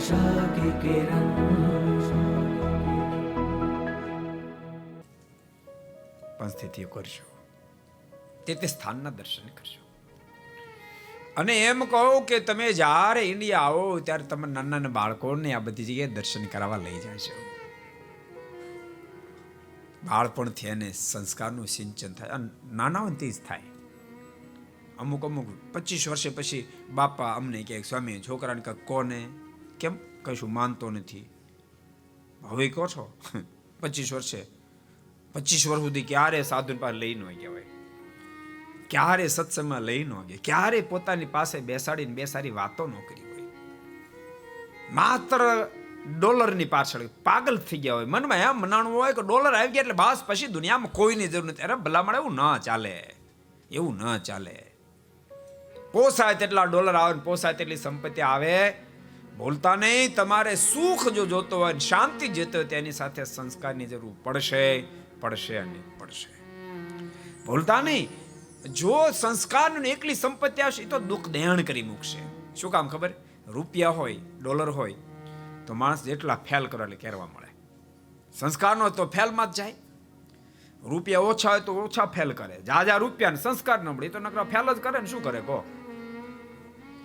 પણ કરશો તે તે સ્થાનના દર્શન કરશો અને એમ કહો કે તમે જ્યારે ઇન્ડિયા આવો, ત્યારે તમે નાના નાના બાળકોને આ બધી જગ્યાએ દર્શન કરાવવા લઈ જાય છો બાળપણથી એને સંસ્કારનું સિંચન થાય. અને નાના હોય જ થાય. અમુક અમુક પચીસ વર્ષે પછી બાપા અમને કહે સ્વામી, છોકરાને કહે, કોને? કેમ? કશું માનતો નથી. હવે કહો છો? પચીસ વર્ષે. પચીસ વર્ષ સુધી ક્યારે સાધુ પાસે લઈ ન કહેવાય ક્યારે સત્સંગમાં લઈ ન ગયા? ક્યારે પોતાની પાસે બેસાડીને બે સારી વાતો ન કરી હોય? માત્ર ડોલરની પાછળ પાગલ થઈ ગયા હોય. મનમાં એમ મનાણું હોય કે ડોલર આવી ગયા એટલે બસ પછી દુનિયામાં કોઈની જરૂર નથી. અરે ભલામણ એવું ન ચાલે. એવું ન ચાલે. પોસાય તેટલા ડોલર આવે ને પોસાય તેટલી સંપત્તિ આવે. ભૂલતા નહીં, તમારે સુખ જો જોતો હોય શાંતિ જોતો હોય, તેની સાથે સંસ્કારની જરૂર પડશે પડશે અને પડશે. ભૂલતા નહીં, જો સંસ્કારની એકલી સંપત્તિ આવશે તો દુઃખ દહેણ કરી મૂકશે. શું કામ ખબર? રૂપિયા હોય, ડોલર હોય, તો માણસ જેટલા ફેલ કરો એટલે કહેવા મળે. સંસ્કારનો તો ફેલમાં જ જાય. રૂપિયા ઓછા હોય તો ઓછા ફેલ કરે. જાજા રૂપિયા સંસ્કાર ન મળે તો નકરા ફેલ જ કરે ને શું કરે, કહો?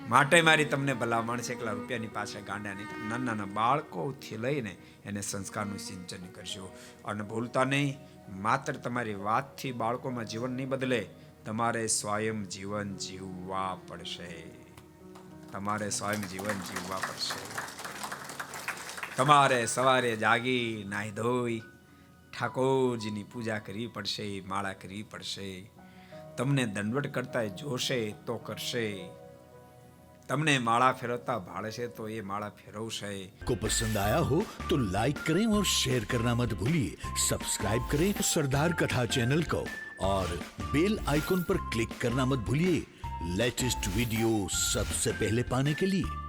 માટે મારી તમને ભલામણ છે, એકલા રૂપિયાની પાછળ ગાંડા નહીં નાના નાના બાળકોથી લઈને એને સંસ્કારનું સિંચન કરશો અને ભૂલતા નહીં, માત્ર તમારી વાતથી બાળકોમાં જીવન નહીં બદલે, તમારે સ્વયં જીવન જીવવા પડશે. તમારે સ્વયં જીવન જીવવા પડશે. તમારે સવારે જાગી નાહી ધોઈ, ઠાકોરજીની પૂજા કરવી પડશે, માળા કરવી પડશે. તમને દંડવટ કરતા જોશે, તો કરશે. તમને માળા ફેરવતા ભાળશે તો એ માળા ફેરવશે को पसंद आया हो तो लाइक करें और शेयर करना मत भूलिए सब्सक्राइब करें सरदार कथा चैनल को और बेल आइकॉन पर क्लिक करना मत भूलिए लेटेस्ट वीडियो सबसे पहले पाने के लिए